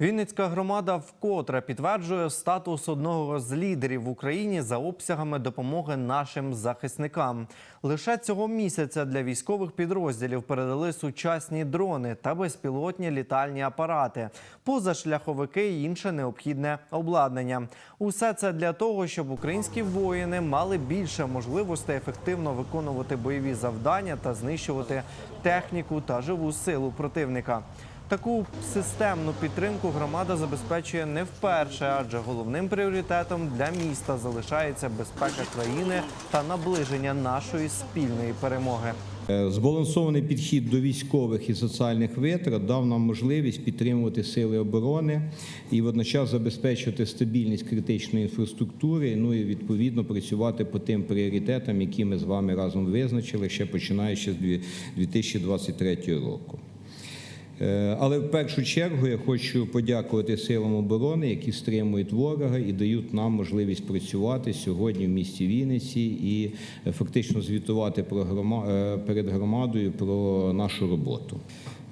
Вінницька громада вкотре підтверджує статус одного з лідерів в Україні за обсягами допомоги нашим захисникам. Лише цього місяця для військових підрозділів передали сучасні дрони та безпілотні літальні апарати, позашляховики і інше необхідне обладнання. Усе це для того, щоб українські воїни мали більше можливостей ефективно виконувати бойові завдання та знищувати техніку та живу силу противника. Таку системну підтримку громада забезпечує не вперше, адже головним пріоритетом для міста залишається безпека країни та наближення нашої спільної перемоги. Е, Збалансований підхід до військових і соціальних витрат дав нам можливість підтримувати сили оборони і водночас забезпечувати стабільність критичної інфраструктури. Ну і відповідно працювати по тим пріоритетам, які ми з вами разом визначили, ще починаючи з дві- 2023 року. Е, Але в першу чергу я хочу подякувати силам оборони, які стримують ворога і дають нам можливість працювати сьогодні в місті Вінниці і фактично звітувати про грома- е, перед громадою про нашу роботу.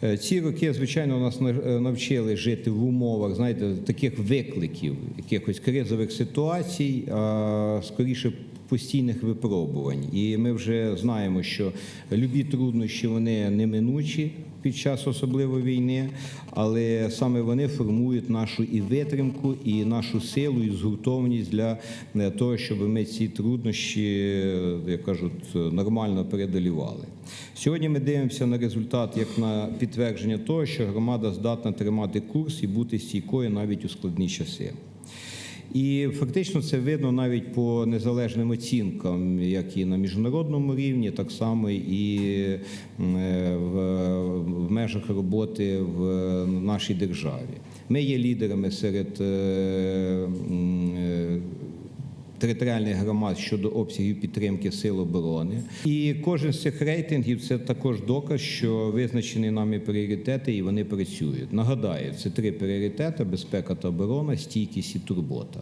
Е, Ці роки, звичайно, нас на- навчили жити в умовах, знаєте, таких викликів, якихось кризових ситуацій, а скоріше постійних випробувань. І ми вже знаємо, що любі труднощі вони неминучі під час особливо війни, але саме вони формують нашу і витримку, і нашу силу, і згуртованість для е, того, щоб ми ці труднощі, е, як кажуть, нормально передолівали. Сьогодні ми дивимося на результат як на підтвердження того, що громада здатна тримати курс і бути стійкою навіть у складні часи. І фактично це видно навіть по незалежним оцінкам, як і на міжнародному рівні, так само і е, в межах роботи в нашій державі. Ми є лідерами серед е, е, територіальних громад щодо обсягів підтримки сил оборони. І кожен з цих рейтингів це також доказ, що визначені нами пріоритети і вони працюють. Нагадаю, це три пріоритети: безпека та оборона, стійкість і турбота.